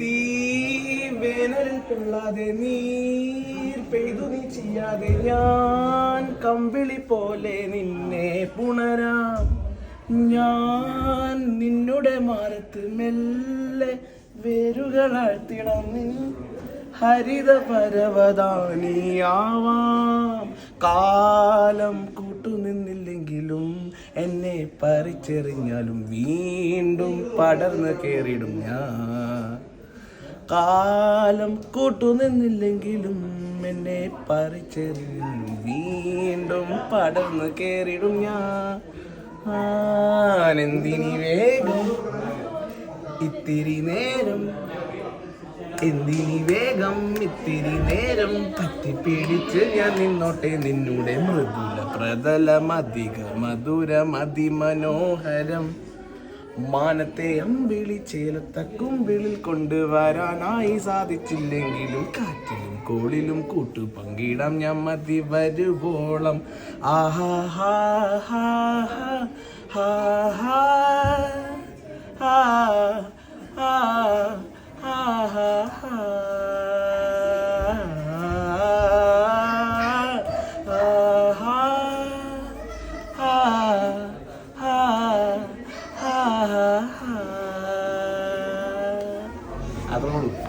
തീ വേനലിൽ കൊള്ളാതെ നീർ പെയ്തു നീ ചെയ്യാതെ ഞാൻ കമ്പിളി പോലെ നിന്നെ പുണരാം. ഞാൻ നിന്നുടെ മാറത്ത് മെല്ലെ വേരുകളാഴ്ത്തിടാം നിൻ ഹരിത പരവതാനിയാവാം കാലം കൂട്ടുനിന്നില്ലെങ്കിലും എന്നെ പറിച്ചെറിഞ്ഞാലും വീണ്ടും പടർന്ന് കയറിയിടും ഞാൻ. കാലം കൂട്ടുനിന്നില്ലെങ്കിലും എന്നെ പറിച്ചെറിയും. വീണ്ടും പടർന്നു കേറിടും ഞാൻ. എന്തിനി വേഗം ഇത്തിരി നേരം. എന്തിനി വേഗം? ഇത്തിരി നേരം. പറ്റി പിടിച്ച് ഞാൻ നിന്നോട്ടെ. നിന്നുടെ മൃദുല പ്രതലമധിക മധുരം അതിമനോഹരം മാനത്തെ അമ്പിളി ചേലത്ത കുമ്പിളിൽ കൊണ്ടുവരാനായി സാധിച്ചില്ലെങ്കിലും കാറ്റിലും കോളിലും കൂട്ടു പങ്കിടാം ഞാൻ മതി വരുവോളം ആഹാ ഹാ Adoro.